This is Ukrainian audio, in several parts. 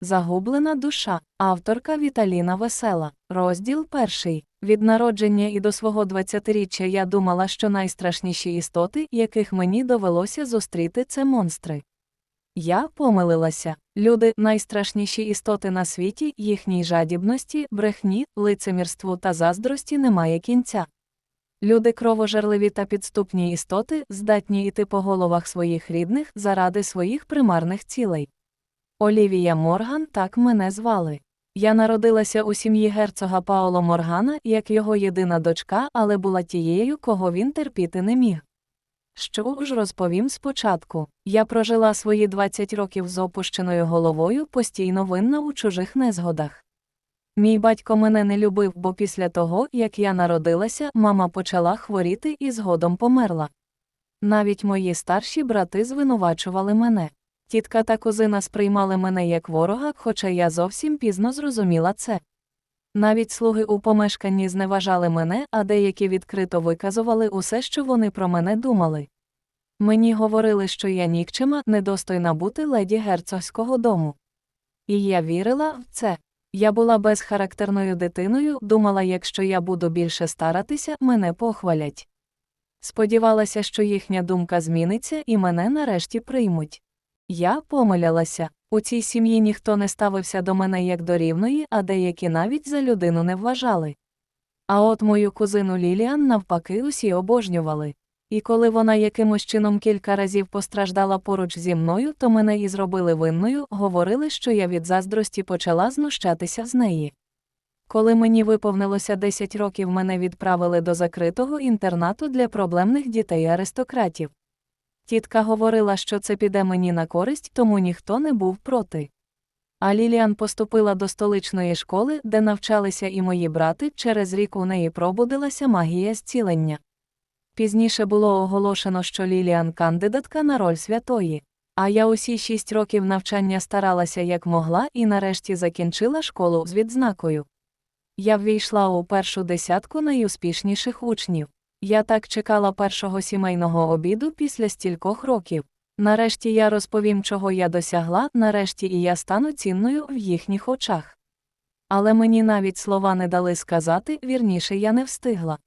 Загублена душа, авторка Віталіна Весела, розділ перший. Від народження і до свого 20-річчя я думала, що найстрашніші істоти, яких мені довелося зустріти, це монстри. Я помилилася. Люди найстрашніші істоти на світі, їхній жадібності, брехні, лицемірству та заздрості немає кінця. Люди кровожерливі та підступні істоти, здатні йти по головах своїх рідних заради своїх примарних цілей. Олівія Морган так мене звали. Я народилася у сім'ї герцога Паоло Моргана як його єдина дочка, але була тією, кого він терпіти не міг. Що ж розповім спочатку. Я прожила свої 20 років з опущеною головою, постійно винна у чужих незгодах. Мій батько мене не любив, бо після того, як я народилася, мама почала хворіти і згодом померла. Навіть мої старші брати звинувачували мене. Тітка та кузина сприймали мене як ворога, хоча я зовсім пізно зрозуміла це. Навіть слуги у помешканні зневажали мене, а деякі відкрито виказували усе, що вони про мене думали. Мені говорили, що я нікчема, недостойна бути леді герцогського дому. І я вірила в це. Я була безхарактерною дитиною, думала, якщо я буду більше старатися, мене похвалять. Сподівалася, що їхня думка зміниться і мене нарешті приймуть. Я помилялася. У цій сім'ї ніхто не ставився до мене як до рівної, а деякі навіть за людину не вважали. А от мою кузину Ліліан навпаки усі обожнювали. І коли вона якимось чином кілька разів постраждала поруч зі мною, то мене і зробили винною, говорили, що я від заздрості почала знущатися з неї. Коли мені виповнилося 10 років, мене відправили до закритого інтернату для проблемних дітей аристократів. Тітка говорила, що це піде мені на користь, тому ніхто не був проти. А Ліліан поступила до столичної школи, де навчалися і мої брати, через рік у неї пробудилася магія зцілення. Пізніше було оголошено, що Ліліан кандидатка на роль святої. А я усі шість років навчання старалася як могла і нарешті закінчила школу з відзнакою. Я ввійшла у першу десятку найуспішніших учнів. Я так чекала першого сімейного обіду після стількох років. Нарешті я розповім, чого я досягла, нарешті і я стану цінною в їхніх очах. Але мені навіть слова не дали сказати, вірніше я не встигла.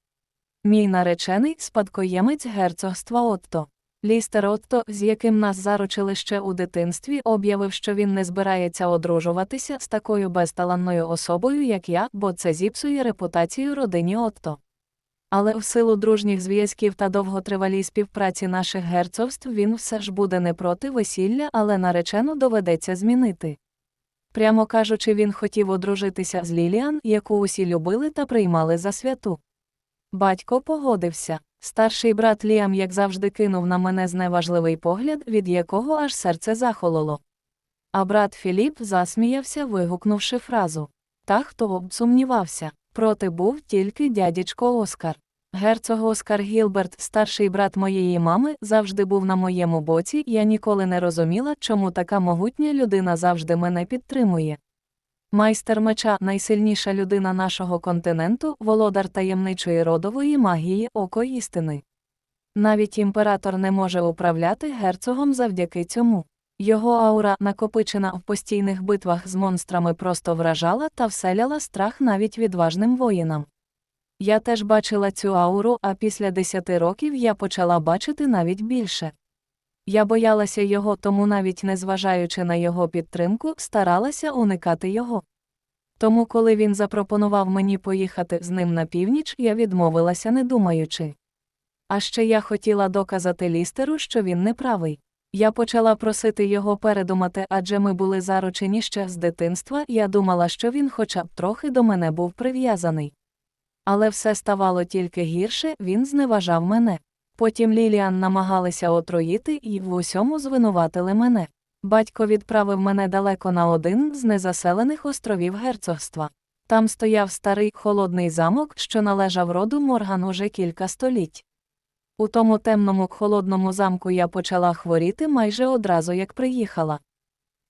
Мій наречений спадкоємець герцогства Отто. Лістер Отто, з яким нас заручили ще у дитинстві, об'явив, що він не збирається одружуватися з такою безталанною особою, як я, бо це зіпсує репутацію родині Отто. Але в силу дружніх зв'язків та довготривалій співпраці наших герцогств він все ж буде не проти весілля, але наречену доведеться змінити. Прямо кажучи, він хотів одружитися з Ліліан, яку усі любили та приймали за святу. Батько погодився. Старший брат Ліам, як завжди, кинув на мене зневажливий погляд, від якого аж серце захололо. А брат Філіп засміявся, вигукнувши фразу Та хто б сумнівався. Проти був тільки дядечко Оскар. Герцог Оскар Гілберт, старший брат моєї мами, завжди був на моєму боці, я ніколи не розуміла, чому така могутня людина завжди мене підтримує. Майстер меча найсильніша людина нашого континенту, володар таємничої родової магії око істини. Навіть імператор не може управляти герцогом завдяки цьому. Його аура, накопичена в постійних битвах з монстрами, просто вражала та вселяла страх навіть відважним воїнам. Я теж бачила цю ауру, а після десяти років я почала бачити навіть більше. Я боялася його, тому навіть незважаючи на його підтримку, старалася уникати його. Тому, коли він запропонував мені поїхати з ним на північ, я відмовилася, не думаючи. А ще я хотіла доказати лістеру, що він неправий. Я почала просити його передумати, адже ми були заручені ще з дитинства, я думала, що він хоча б трохи до мене був прив'язаний. Але все ставало тільки гірше, він зневажав мене. Потім Ліліан намагалися отруїти і в усьому звинуватили мене. Батько відправив мене далеко на один з незаселених островів герцогства. Там стояв старий холодний замок, що належав роду Морган уже кілька століть. У тому темному холодному замку я почала хворіти майже одразу як приїхала.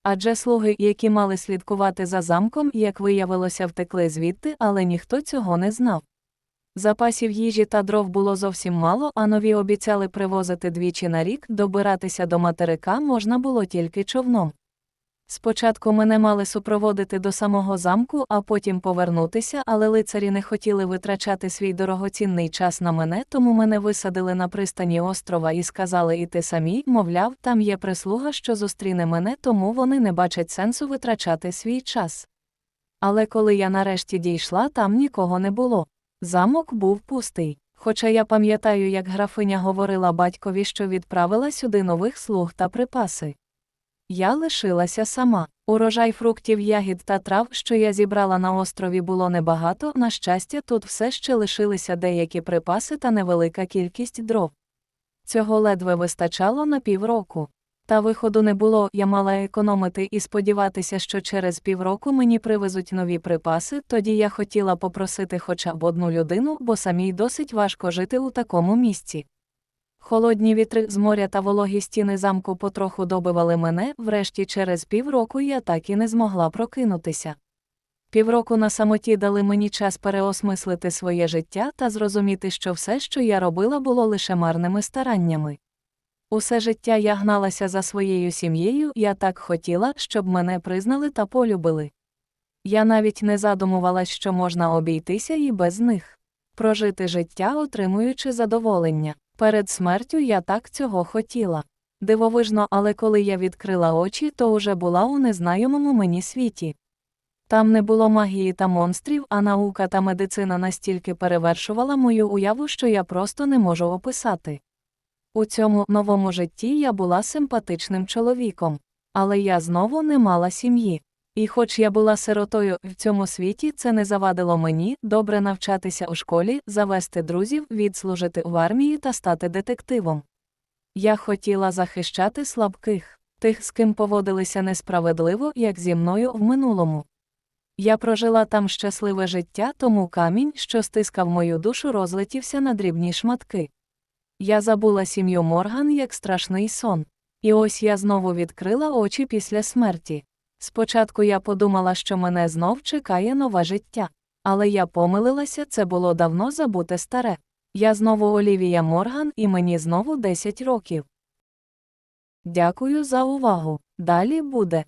Адже слуги, які мали слідкувати за замком, як виявилося, втекли звідти, але ніхто цього не знав. Запасів їжі та дров було зовсім мало, а нові обіцяли привозити двічі на рік, добиратися до материка можна було тільки човном. Спочатку мене мали супроводити до самого замку, а потім повернутися, але лицарі не хотіли витрачати свій дорогоцінний час на мене, тому мене висадили на пристані острова і сказали іти самі, мовляв, там є прислуга, що зустріне мене, тому вони не бачать сенсу витрачати свій час. Але коли я нарешті дійшла, там нікого не було. Замок був пустий. Хоча я пам'ятаю, як графиня говорила батькові, що відправила сюди нових слуг та припаси. Я лишилася сама. Урожай фруктів, ягід та трав, що я зібрала на острові, було небагато. На щастя, тут все ще лишилися деякі припаси та невелика кількість дров. Цього ледве вистачало на півроку. Та виходу не було, я мала економити і сподіватися, що через півроку мені привезуть нові припаси, тоді я хотіла попросити хоча б одну людину, бо самій досить важко жити у такому місці. Холодні вітри з моря та вологі стіни замку потроху добивали мене, врешті через півроку я так і не змогла прокинутися. Півроку на самоті дали мені час переосмислити своє життя та зрозуміти, що все, що я робила, було лише марними стараннями. Усе життя я гналася за своєю сім'єю, я так хотіла, щоб мене признали та полюбили. Я навіть не задумувалась, що можна обійтися і без них. Прожити життя, отримуючи задоволення. Перед смертю я так цього хотіла. Дивовижно, але коли я відкрила очі, то уже була у незнайомому мені світі. Там не було магії та монстрів, а наука та медицина настільки перевершувала мою уяву, що я просто не можу описати. У цьому новому житті я була симпатичним чоловіком, але я знову не мала сім'ї. І хоч я була сиротою в цьому світі, це не завадило мені добре навчатися у школі, завести друзів, відслужити в армії та стати детективом. Я хотіла захищати слабких, тих, з ким поводилися несправедливо, як зі мною в минулому. Я прожила там щасливе життя, тому камінь, що стискав мою душу, розлетівся на дрібні шматки. Я забула сім'ю Морган як страшний сон. І ось я знову відкрила очі після смерті. Спочатку я подумала, що мене знов чекає нове життя. Але я помилилася, це було давно забуте старе. Я знову Олівія Морган і мені знову 10 років. Дякую за увагу. Далі буде.